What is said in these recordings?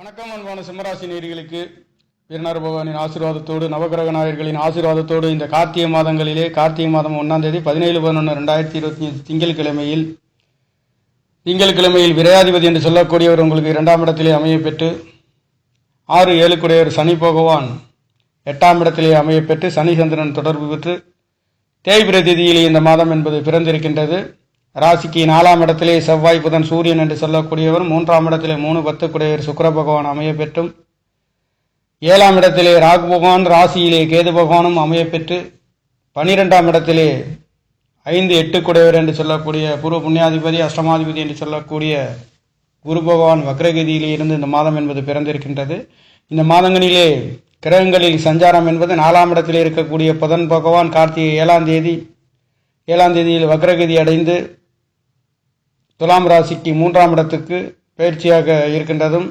வணக்கம் அன்பான சிம்மராசி நேர்களுக்கு வீரநார பகவானின் ஆசீர்வாதத்தோடு நவகிரக நாயர்களின் ஆசீர்வாதத்தோடு இந்த கார்த்திகை மாதங்களிலே கார்த்திகை மாதம் ஒன்றாம் தேதி பதினேழு பதினொன்று ரெண்டாயிரத்தி இருபத்தி அஞ்சு திங்கட்கிழமையில் திங்கட்கிழமையில் விரையாதிபதி என்று சொல்லக்கூடியவர் உங்களுக்கு இரண்டாம் இடத்திலே அமைய பெற்று ஆறு ஏழுக்குடையவர் சனி பகவான் எட்டாம் இடத்திலே அமைய பெற்று சனி சந்திரன் தொடர்பு பெற்று தேய்பிர திதியிலே இந்த மாதம் என்பது பிறந்திருக்கின்றது. ராசிக்கு நாலாம் இடத்திலே செவ்வாய் புதன் சூரியன் என்று சொல்லக்கூடியவர். மூன்றாம் இடத்திலே மூணு பத்து குடையவர் சுக்கிர பகவான் அமைய பெற்றும். ஏழாம் இடத்திலே ராகு பகவான் ராசியிலே கேது பகவானும் அமைய பெற்று பனிரெண்டாம் இடத்திலே ஐந்து எட்டு குடையவர் என்று சொல்லக்கூடிய பூர்வ புண்ணியாதிபதி அஷ்டமாதிபதி என்று சொல்லக்கூடிய குரு பகவான் வக்ரகதியிலே இருந்து இந்த மாதம் என்பது பிறந்திருக்கின்றது. இந்த மாதங்களிலே கிரகங்களில் சஞ்சாரம் என்பது நாலாம் இடத்திலே இருக்கக்கூடிய புதன் பகவான் கார்த்திகை ஏழாம் தேதி ஏழாம் தேதியில் வக்ரகதி அடைந்து துலாம் ராசிக்கு மூன்றாம் இடத்துக்கு பயிற்சியாக இருக்கின்றதும்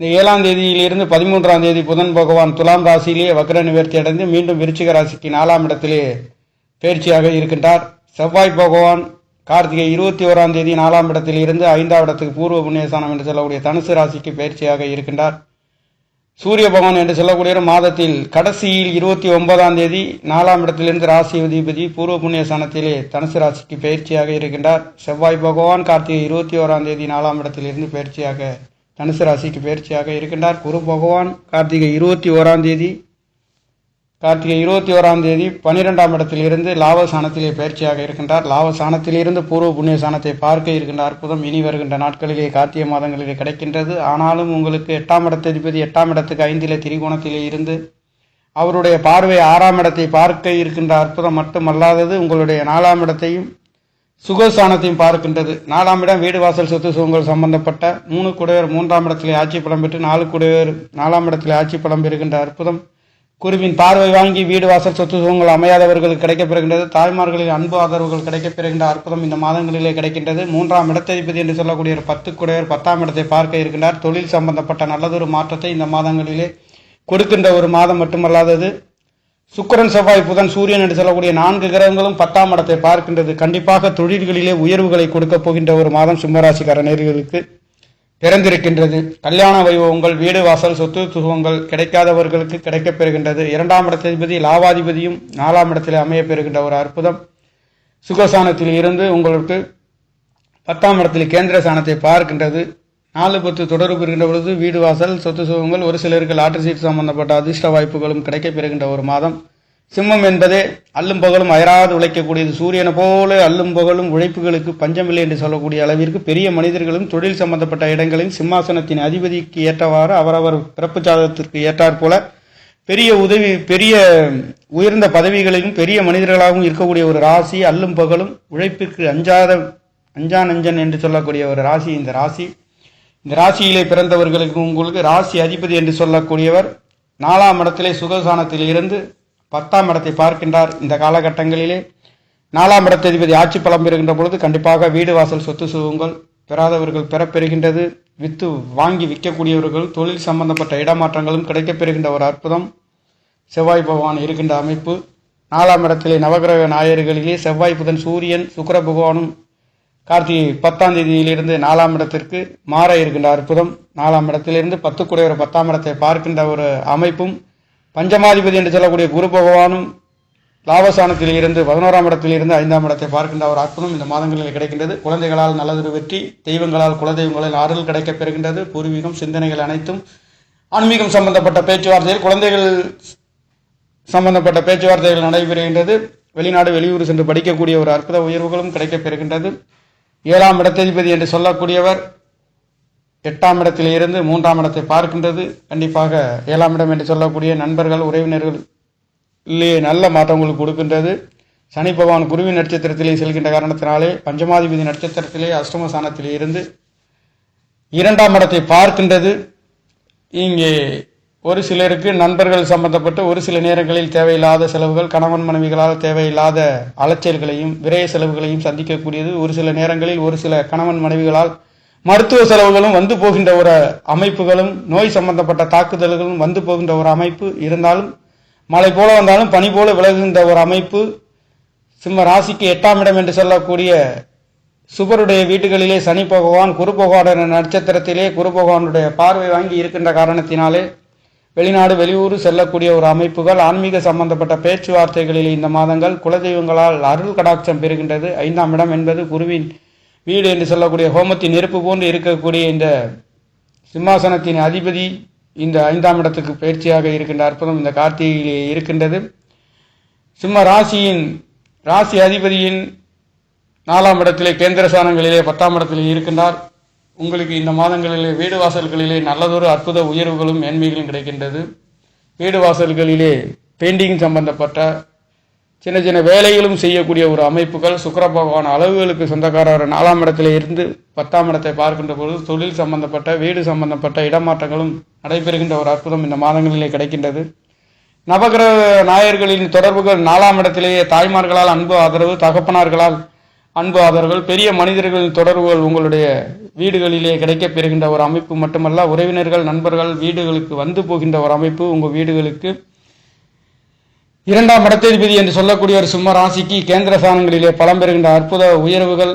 இந்த ஏழாம் தேதியிலிருந்து பதிமூன்றாம் தேதி புதன் பகவான் துலாம் ராசியிலேயே வக்ர நிவர்த்தி அடைந்து மீண்டும் விருச்சிக ராசிக்கு நாலாம் இடத்திலே பயிற்சியாக இருக்கின்றார். செவ்வாய் பகவான் கார்த்திகை இருபத்தி ஓராம் தேதி நாலாம் இடத்தில் இருந்து ஐந்தாம் இடத்துக்கு பூர்வ புண்ணியஸ்தானம் என்று சொல்லக்கூடிய தனுசு ராசிக்கு பயிற்சியாக இருக்கின்றார். சூரிய பகவான் என்று சொல்லக்கூடிய மாதத்தில் கடைசியில் இருபத்தி ஒன்பதாம் தேதி நாலாம் இடத்திலிருந்து ராசி அதிபதி பூர்வ புண்ணிய ஸ்தானத்திலே தனுசு ராசிக்கு பயிற்சியாக இருக்கின்றார். செவ்வாய் பகவான் கார்த்திகை இருபத்தி ஓராம் தேதி நாலாம் இடத்திலிருந்து பயிற்சியாக தனுசு ராசிக்கு பயிற்சியாக இருக்கின்றார். குரு பகவான் கார்த்திகை இருபத்தி ஓராம் தேதி கார்த்திகை இருபத்தி ஓராம் தேதி பனிரெண்டாம் இடத்திலிருந்து லாவசானத்திலே பயிற்சியாக இருக்கின்றார். லாவசானத்திலிருந்து பூர்வ புண்ணிய சாணத்தை பார்க்க இருக்கின்ற அற்புதம் இனி வருகின்ற நாட்களிலே கார்த்திகை மாதங்களிலே கிடைக்கின்றது. ஆனாலும் உங்களுக்கு எட்டாம் இடத்ததிபதி எட்டாம் இடத்துக்கு ஐந்திலே திரிகோணத்திலே இருந்து அவருடைய பார்வை ஆறாம் இடத்தை பார்க்க இருக்கின்ற அற்புதம் மட்டுமல்லாதது உங்களுடைய நாலாம் இடத்தையும் சுகஸ்தானத்தையும் பார்க்கின்றது. நாலாம் இடம் வீடு வாசல் சொத்து சுகங்கள் சம்பந்தப்பட்ட மூணு குடையர் மூன்றாம் இடத்திலே ஆட்சி பலம் பெற்று நாலு குடையர் நாலாம் இடத்திலே ஆட்சி பலம் பெறுகின்ற அற்புதம். குருவின் பார்வை வாங்கி வீடு வாசல் சொத்து சுகங்கள் அமையாதவர்களுக்கு கிடைக்கப்பெறுகின்றது. தாய்மார்களின் அன்பு ஆதரவுகள் கிடைக்கப்பெறுகின்ற அற்புதம் இந்த மாதங்களிலே கிடைக்கின்றது. மூன்றாம் இடத்ததிபதி என்று சொல்லக்கூடிய ஒரு பத்து குடையர் பத்தாம் இடத்தை பார்க்க இருக்கின்றார். தொழில் சம்பந்தப்பட்ட நல்லதொரு மாற்றத்தை இந்த மாதங்களிலே கொடுக்கின்ற ஒரு மாதம் மட்டுமல்லாதது சுக்கரன் செவ்வாய் புதன் சூரியன் என்று சொல்லக்கூடிய நான்கு கிரகங்களும் பத்தாம் இடத்தை பார்க்கின்றது. கண்டிப்பாக தொழில்களிலே உயர்வுகளை கொடுக்கப் போகின்ற ஒரு மாதம் சிம்மராசிக்கார நேர்களுக்கு. பிறந்திருக்கின்றது கல்யாண வைபவங்கள் வீடு வாசல் சொத்து சுகங்கள் கிடைக்காதவர்களுக்கு கிடைக்கப் பெறுகின்றது. இரண்டாம் இடத்ததிபதி லாவாதிபதியும் நாலாம் இடத்தில் அமைய பெறுகின்ற ஒரு அற்புதம். சுகசானத்தில் இருந்து உங்களுக்கு பத்தாம் இடத்தில் கேந்திர சாணத்தை பார்க்கின்றது. நாலு பத்து தொடர்பு இருக்கின்ற பொழுது வீடு வாசல் சொத்து சுகங்கள் ஒரு சிலருக்கு லாட்டரி சீட் சம்பந்தப்பட்ட அதிர்ஷ்ட வாய்ப்புகளும் கிடைக்கப் பெறுகின்ற ஒரு மாதம். சிம்மம் என்பதே அல்லும் பகலும் அயராது உழைக்கக்கூடியது. சூரியனை போல அல்லும் பகலும் உழைப்புகளுக்கு பஞ்சமில்லை என்று சொல்லக்கூடிய அளவிற்கு பெரிய மனிதர்களும் தொழில் சம்பந்தப்பட்ட இடங்களில் சிம்மாசனத்தின் அதிபதிக்கு ஏற்றவாறு அவரவர் பிறப்பு ஜாதகத்திற்கு ஏற்றாற் போல பெரிய உதவி பெரிய உயர்ந்த பதவிகளிலும் பெரிய மனிதர்களாகவும் இருக்கக்கூடிய ஒரு ராசி அல்லும் பகலும் உழைப்பிற்கு அஞ்சாத அஞ்சா நஞ்சன் என்று சொல்லக்கூடிய ஒரு ராசி இந்த ராசி. இந்த ராசியிலே பிறந்தவர்களுக்கு உங்களுக்கு ராசி அதிபதி என்று சொல்லக்கூடியவர் நாலாம் இடத்திலே சுகசானத்தில் இருந்து பத்தாம் இடத்தை பார்க்கின்றார் இந்த காலகட்டங்களிலே. நாலாம் இடத்ததிபதி ஆட்சி பலம் பெறுகின்ற பொழுது கண்டிப்பாக வீடு வாசல் சொத்து சுகங்கள் பெறாதவர்கள் பெறப்பெறுகின்றது. வித்து வாங்கி விற்கக்கூடியவர்கள் தொழில் சம்பந்தப்பட்ட இடமாற்றங்களும் கிடைக்கப்பெறுகின்ற ஒரு அற்புதம். செவ்வாய் பகவான் இருக்கின்ற அமைப்பு. நாலாம் இடத்திலே நவகிரக நாயர்களிலே செவ்வாய் புதன் சூரியன் சுக்கர பகவானும் கார்த்திகை பத்தாம் தேதியிலிருந்து நாலாம் இடத்திற்கு மாற இருக்கின்ற அற்புதம். நாலாம் இடத்திலிருந்து பத்து குடையவர் பத்தாம் இடத்தை பார்க்கின்ற ஒரு அமைப்பும் பஞ்சமாதிபதி என்று சொல்லக்கூடிய குரு பகவானும் லாபசானத்தில் இருந்து பதினோராம் இடத்தில் இருந்து ஐந்தாம் இடத்தை பார்க்கின்ற ஒரு அற்புதம் இந்த மாதங்களில் கிடைக்கின்றது. குழந்தைகளால் நல்லதொரு வெற்றி தெய்வங்களால் குலதெய்வங்களில் ஆறுதல் கிடைக்கப் பெறுகின்றது. பூர்வீகம் சிந்தனைகள் அனைத்தும் ஆன்மீகம் சம்பந்தப்பட்ட பேச்சுவார்த்தையில் குழந்தைகள் சம்பந்தப்பட்ட பேச்சுவார்த்தைகள் நடைபெறுகின்றது. வெளிநாடு வெளியூர் சென்று படிக்கக்கூடிய ஒரு அற்புத உயர்வுகளும் கிடைக்கப் பெறுகின்றது. ஏழாம் இடத்ததிபதி என்று சொல்லக்கூடியவர் எட்டாம் இடத்தில் இருந்து மூன்றாம் இடத்தை பார்க்கின்றது. கண்டிப்பாக ஏழாம் இடம் என்று சொல்லக்கூடிய நண்பர்கள் உறவினர்கள் இல்லையே நல்ல மாற்றங்களுக்கு கொடுக்கின்றது. சனி பகவான் குருவின் நட்சத்திரத்திலே செல்கின்ற காரணத்தினாலே பஞ்சமாதிபதி நட்சத்திரத்திலே அஷ்டம இருந்து இரண்டாம் இடத்தை பார்க்கின்றது. இங்கே ஒரு சிலருக்கு நண்பர்கள் சம்பந்தப்பட்டு ஒரு சில நேரங்களில் தேவையில்லாத செலவுகள் கணவன் மனைவிகளால் தேவையில்லாத அலைச்சல்களையும் விரய செலவுகளையும் சந்திக்கக்கூடியது. ஒரு சில நேரங்களில் ஒரு சில கணவன் மனைவிகளால் மருத்துவ செலவுகளும் வந்து போகின்ற ஒரு அமைப்புகளும் நோய் சம்பந்தப்பட்ட தாக்குதல்களும் வந்து போகின்ற ஒரு அமைப்பு இருந்தாலும் மழை போல வந்தாலும் பனி போல விலகுகின்ற ஒரு அமைப்பு சிம்ம ராசிக்கு எட்டாம் இடம் என்று சொல்லக்கூடிய சுபருடைய வீட்டுகளிலே சனி பகவான் குரு பகவானுடைய நட்சத்திரத்திலே குரு பகவானுடைய பார்வை வாங்கி இருக்கின்ற காரணத்தினாலே வெளிநாடு வெளியூர் செல்லக்கூடிய ஒரு அமைப்புகள் ஆன்மீக சம்பந்தப்பட்ட பேச்சுவார்த்தைகளில் இந்த மாதங்கள் குலதெய்வங்களால் அருள் கடாட்சம் பெறுகின்றது. ஐந்தாம் இடம் என்பது குருவின் வீடு என்று சொல்லக்கூடிய ஹோமத்தின் நெருப்பு போன்று இருக்கக்கூடிய இந்த சிம்மாசனத்தின் அதிபதி இந்த ஐந்தாம் இடத்துக்கு பயிற்சியாக இருக்கின்ற அற்புதம் இந்த கார்த்திகையிலே இருக்கின்றது. சிம்ம ராசியின் ராசி அதிபதியின் நாலாம் இடத்திலே கேந்திர சாணங்களிலே பத்தாம் இடத்திலே இருக்கின்றார். உங்களுக்கு இந்த மாதங்களிலே வீடு வாசல்களிலே நல்லதொரு அற்புத உயர்வுகளும் மேன்மைகளும் கிடைக்கின்றது. வீடு வாசல்களிலே பெயிண்டிங் சம்பந்தப்பட்ட சின்ன சின்ன வேலைகளும் செய்யக்கூடிய ஒரு அமைப்புகள் சுக்கர பகவான் அளவுகளுக்கு சொந்தக்காரர் நாலாம் இடத்திலே இருந்து பத்தாம் இடத்தை பார்க்கின்ற பொழுது தொழில் சம்பந்தப்பட்ட வீடு சம்பந்தப்பட்ட இடமாற்றங்களும் நடைபெறுகின்ற ஒரு அற்புதம் இந்த மாதங்களிலே கிடைக்கின்றது. நவகிரக நாயர்களின் தொடர்புகள் நாலாம் இடத்திலேயே தாய்மார்களால் அன்பு ஆதரவு தகப்பனார்களால் அன்பு ஆதரவுகள் பெரிய மனிதர்களின் தொடர்புகள் உங்களுடைய வீடுகளிலே கிடைக்கப் பெறுகின்ற ஒரு அமைப்பு மட்டுமல்ல உறவினர்கள் நண்பர்கள் வீடுகளுக்கு வந்து போகின்ற ஒரு அமைப்பு உங்கள் வீடுகளுக்கு இரண்டாம் இடத்ததிபதி என்று சொல்லக்கூடிய ஒரு சிம்ம ராசிக்கு கேந்திர ஸ்தானங்களிலே பலம் பெறுகின்ற அற்புத உயர்வுகள்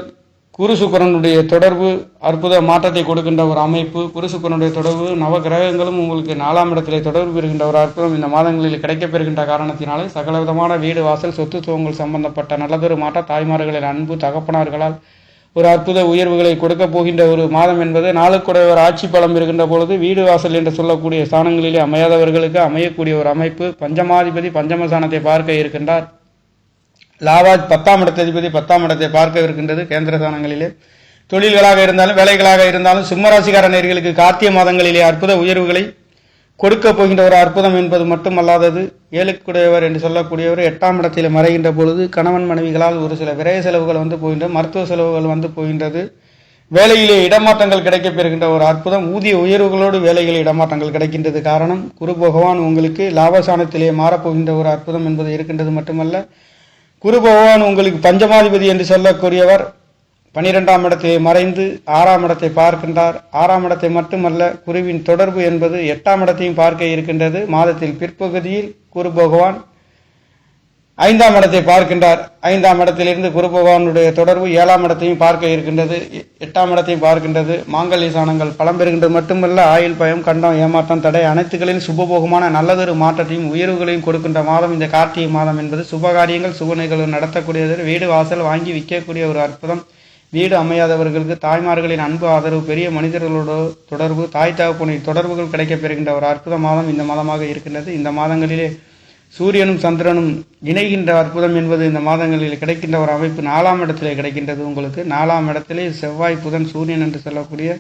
குரு சுக்கரனுடைய தொடர்பு அற்புத மாற்றத்தை கொடுக்கின்ற ஒரு அமைப்பு குரு சுக்கரனுடைய தொடர்பு நவ கிரகங்களும் உங்களுக்கு நாலாம் இடத்திலே தொடர்பு பெறுகின்ற ஒரு அற்புதம். இந்த மாதங்களில் கிடைக்கப்பெறுகின்ற காரணத்தினாலே சகலவிதமான வீடு வாசல் சொத்து சுகங்கள் சம்பந்தப்பட்ட நல்லதொரு மாற்ற தாய்மார்களின் அன்பு தகப்பனார்களால் ஒரு அற்புத உயர்வுகளை கொடுக்கப் போகின்ற ஒரு மாதம் என்பது நாளுக்குடையவர் ஆட்சி பலம் இருக்கின்ற பொழுது வீடு வாசல் என்று சொல்லக்கூடிய ஸ்தானங்களிலே அமையாதவர்களுக்கு அமையக்கூடிய ஒரு அமைப்பு. பஞ்சமாதிபதி பஞ்சமஸ்தானத்தை பார்க்க இருக்கின்றார். லாவாஜ் பத்தாம் இடத்ததிபதி பத்தாம் இடத்தை பார்க்க இருக்கின்றது கேந்திர ஸ்தானங்களிலே. தொழில்களாக இருந்தாலும் வேலைகளாக இருந்தாலும் சிம்மராசிக்கார நேர்களுக்கு காத்திய மாதங்களிலே அற்புத உயர்வுகளை கொடுக்க போகின்ற ஒரு அற்புதம் என்பது மட்டுமல்லாதது ஏழுக்குடையவர் என்று சொல்லக்கூடியவர் எட்டாம் இடத்தில் மறைகின்ற பொழுது கணவன் மனைவிகளால் ஒரு சில விரய செலவுகள் வந்து போகின்ற மருத்துவ செலவுகள் வந்து போகின்றது. வேலையிலே இடமாற்றங்கள் கிடைக்கப் பெறுகின்ற ஒரு அற்புதம். ஊதிய உயர்வுகளோடு வேலையில் இடமாற்றங்கள் கிடைக்கின்றது. காரணம் குரு பகவான் உங்களுக்கு லாபசானத்திலே மாறப்போகின்ற ஒரு அற்புதம் என்பது இருக்கின்றது மட்டுமல்ல. குரு பகவான் உங்களுக்கு பஞ்சமாதிபதி என்று சொல்லக்கூடியவர் பனிரெண்டாம் இடத்தை மறைந்து ஆறாம் இடத்தை பார்க்கின்றார். ஆறாம் இடத்தை மட்டுமல்ல குருவின் தொடர்பு என்பது எட்டாம் இடத்தையும் பார்க்க இருக்கின்றது. மாதத்தில் பிற்பகுதியில் குரு பகவான் ஐந்தாம் இடத்தை பார்க்கின்றார். ஐந்தாம் இடத்திலிருந்து குரு பகவானுடைய தொடர்பு ஏழாம் இடத்தையும் பார்க்க இருக்கின்றது. எ- எட்டாம் இடத்தையும் பார்க்கின்றது. மாங்கல்ய சாணங்கள் பலம் பெறுகின்றது. மட்டுமல்ல ஆயுள் பயம் கண்டம் ஏமாற்றம் தடை அனைத்துகளின் சுபபோகமான நல்லதொரு மாற்றத்தையும் உயர்வுகளையும் கொடுக்கின்ற மாதம் இந்த கார்த்திகை மாதம் என்பது சுபகாரியங்கள் சுப நிகழ்வு நடத்தக்கூடியது வீடு வாசல் வாங்கி விற்கக்கூடிய ஒரு அற்புதம். வீடு அமையாதவர்களுக்கு தாய்மார்களின் அன்பு ஆதரவு பெரிய மனிதர்களோட தொடர்பு தாய் தகப்பனின் தொடர்புகள் கிடைக்கப் பெறுகின்ற ஒரு அற்புத மாதம் இந்த மாதமாக இருக்கின்றது. இந்த மாதங்களிலே சூரியனும் சந்திரனும் இணைகின்ற அற்புதம் என்பது இந்த மாதங்களில் கிடைக்கின்ற ஒரு அமைப்பு நாலாம் இடத்திலே கிடைக்கின்றது உங்களுக்கு. நாலாம் இடத்திலே செவ்வாய் புதன் சூரியன் என்று சொல்லக்கூடிய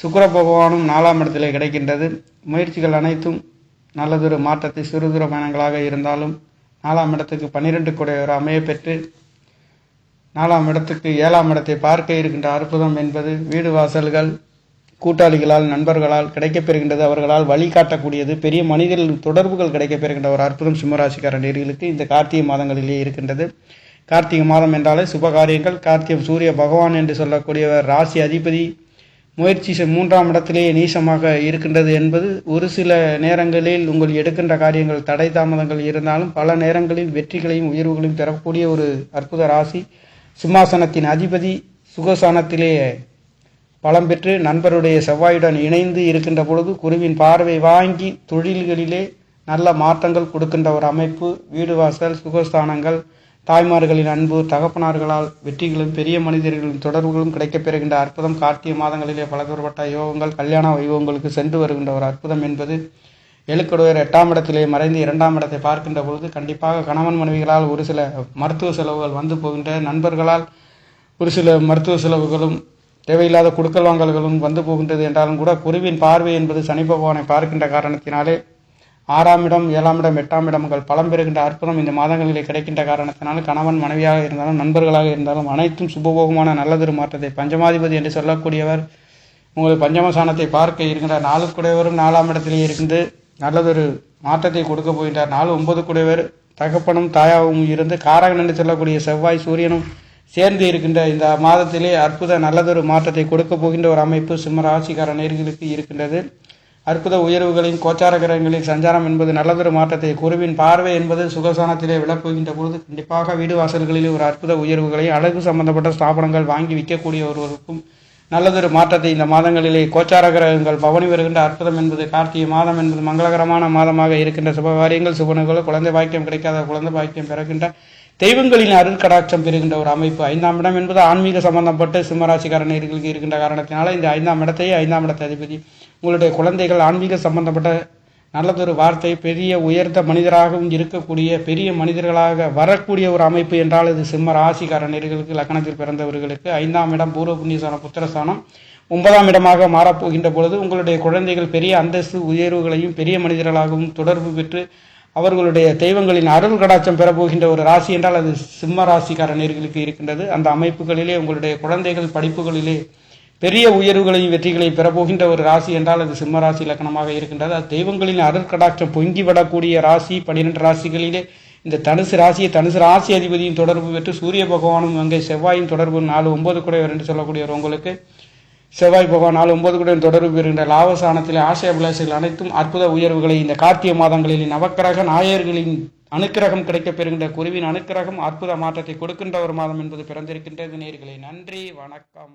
சுக்கிர பகவானும் நாலாம் இடத்திலே கிடைக்கின்றது. முயற்சிகள் அனைத்தும் நல்லதொரு மாற்றத்தை சிறுதூர பயணங்களாக இருந்தாலும் நாலாம் இடத்துக்கு பன்னிரெண்டு ஒரு அமைய பெற்று நாலாம் இடத்துக்கு ஏழாம் இடத்தை பார்க்க இருக்கின்ற அற்புதம் என்பது வீடு வாசல்கள் கூட்டாளிகளால் நண்பர்களால் கிடைக்கப்பெறுகின்றது. அவர்களால் வழிகாட்டக்கூடியது பெரிய மனிதர்கள் தொடர்புகள் கிடைக்கப்பெறுகின்ற ஒரு அற்புதம் சிம்மராசிக்கார நேர்களுக்கு இந்த கார்த்திகை மாதங்களிலே இருக்கின்றது. கார்த்திகை மாதம் என்றாலே சுப காரியங்கள். கார்த்திகம் சூரிய பகவான் என்று சொல்லக்கூடியவர் ராசி அதிபதி முயற்சி மூன்றாம் இடத்திலேயே நீசமாக இருக்கின்றது என்பது ஒரு சில நேரங்களில் உங்கள் எடுக்கின்ற காரியங்கள் தடை தாமதங்கள் இருந்தாலும் பல நேரங்களில் வெற்றிகளையும் உயர்வுகளையும் பெறக்கூடிய ஒரு அற்புத ராசி. சிம்மாசனத்தின் அதிபதி சுகசானத்திலே பலம் பெற்று நண்பருடைய செவ்வாயுடன் இணைந்து இருக்கின்ற பொழுது குருவின் பார்வை வாங்கி தொழில்களிலே நல்ல மாற்றங்கள் கொடுக்கின்ற ஒரு அமைப்பு. வீடு வாசல் சுகஸ்தானங்கள் தாய்மார்களின் அன்பு தகப்பனார்களால் வெற்றிகளும் பெரிய மனிதர்களின் தொடர்புகளும் கிடைக்கப்பெறுகின்ற அற்புதம். கார்த்திகை மாதங்களிலே பலதூரப்பட்ட யோகங்கள் கல்யாண வைபவங்களுக்கு சென்று வருகின்ற ஒரு அற்புதம் என்பது எழுக்கடுவர் எட்டாம் இடத்திலே மறைந்து இரண்டாம் இடத்தை பார்க்கின்ற பொழுது கண்டிப்பாக கணவன் மனைவிகளால் ஒரு சில மருத்துவ செலவுகள் வந்து போகின்ற நண்பர்களால் ஒரு சில மருத்துவ செலவுகளும் தேவையில்லாத குடுக்கல் வாங்கல்களும் வந்து போகின்றது என்றாலும் கூட குருவின் பார்வை என்பது சனி பகவானை பார்க்கின்ற காரணத்தினாலே ஆறாம் இடம் ஏழாம் இடம் எட்டாம் இடங்கள் பலம் பெறுகின்ற அற்புதம் இந்த மாதங்களிலே கிடைக்கின்ற காரணத்தினால் கணவன் மனைவியாக இருந்தாலும் நண்பர்களாக இருந்தாலும் அனைத்தும் சுபபோகமான நல்லதொரு மாற்றத்தை பஞ்சமாதிபதி என்று சொல்லக்கூடியவர் உங்கள் பஞ்சமசானத்தை பார்க்க இருக்கின்ற நாளுக்குடையவரும் நாலாம் இடத்திலே இருந்து நல்லதொரு மாற்றத்தை கொடுக்க போகின்றார். நாலு ஒன்பது குடையவர் தகப்பனும் தாயாவும் இருந்து காரகன் என்று சொல்லக்கூடிய செவ்வாய் சூரியனும் சேர்ந்து இருக்கின்ற இந்த மாதத்திலே அற்புத நல்லதொரு மாற்றத்தை கொடுக்க போகின்ற ஒரு அமைப்பு சிம்ம ராசிக்கார நேர்களுக்கு இருக்கின்றது. அற்புத உயர்வுகளின் கோச்சார கிரகங்களின் சஞ்சாரம் என்பது நல்லதொரு மாற்றத்தை குருவின் பார்வை என்பது சுகசானத்திலே விழப்போகின்ற பொழுது கண்டிப்பாக வீடு வாசல்களில் ஒரு அற்புத உயர்வுகளை அழகு சம்பந்தப்பட்ட ஸ்தாபனங்கள் வாங்கி விற்கக்கூடிய ஒருவருக்கும் நல்லதொரு மாற்றத்தை இந்த மாதங்களிலே கோச்சார கிரகங்கள் பவனி வருகின்ற அற்புதம் என்பது கார்த்திகை மாதம் என்பது மங்களகரமான மாதமாக இருக்கின்ற சுபகாரியங்கள் சுபனுகள் குழந்தை பாக்கியம் கிடைக்காத குழந்தை பாக்கியம் பிறக்கின்ற தெய்வங்களின் அருள் கடாட்சம் பெறுகின்ற ஒரு அமைப்பு. ஐந்தாம் இடம் என்பது ஆன்மீக சம்பந்தப்பட்ட சிம்மராசிக்காரர்களுக்கு இருக்கின்ற காரணத்தினால இந்த ஐந்தாம் இடத்தையே ஐந்தாம் இடத்த அதிபதி. உங்களுடைய குழந்தைகள் ஆன்மீக சம்பந்தப்பட்ட நல்லதொரு வார்த்தை பெரிய உயர்ந்த மனிதராகவும் இருக்கக்கூடிய பெரிய மனிதர்களாக வரக்கூடிய ஒரு அமைப்பு என்றால் இது சிம்ம ராசிக்காரர்களுக்கு லக்னத்தில் பிறந்தவர்களுக்கு. ஐந்தாம் இடம் பூர்வ புண்ணியஸ்தானம் புத்திரஸ்தானம். ஒன்பதாம் இடமாக மாறப்போகின்ற பொழுது உங்களுடைய குழந்தைகள் பெரிய அந்தஸ்து உயர்வுகளையும் பெரிய மனிதர்களாகவும் தொடர்பு பெற்று அவர்களுடைய தெய்வங்களின் அருள் கடாச்சம் பெறப்போகின்ற ஒரு ராசி என்றால் அது சிம்ம ராசிக்காரர்களுக்கு இருக்கின்றது. அந்த அமைப்புகளிலே உங்களுடைய குழந்தைகள் படிப்புகளிலே பெரிய உயர்வுகளையும் வெற்றிகளையும் பெறப்போகின்ற ஒரு ராசி என்றால் அது சிம்ம ராசி லக்கணமாக இருக்கின்றது. அது தெய்வங்களின் அருட்கடாட்சம் பொங்கி விடக்கூடிய ராசி. பன்னிரெண்டு ராசிகளிலே இந்த தனுசு ராசியை தனுசு ராசி அதிபதியும் தொடர்பு பெற்று சூரிய பகவானும் அங்கே செவ்வாயின் தொடர்பு நாலு ஒன்பது குடையவர் என்று சொல்லக்கூடியவர் உங்களுக்கு. செவ்வாய் பகவான் நாலு ஒன்பது குடையின் தொடர்பு பெறுகின்ற லாபசானத்தில் ஆசை அபிலாசைகள் அனைத்தும் அற்புத உயர்வுகளை இந்த கார்த்திகை மாதங்களில் நவக்கிரக நாயர்களின் அனுக்கிரகம் கிடைக்கப் பெறுகின்ற குருவின் அனுக்கிரகம் அற்புத மாற்றத்தை கொடுக்கின்ற ஒரு மாதம் என்பது பிறந்திருக்கின்றது நேர்களை. நன்றி வணக்கம்.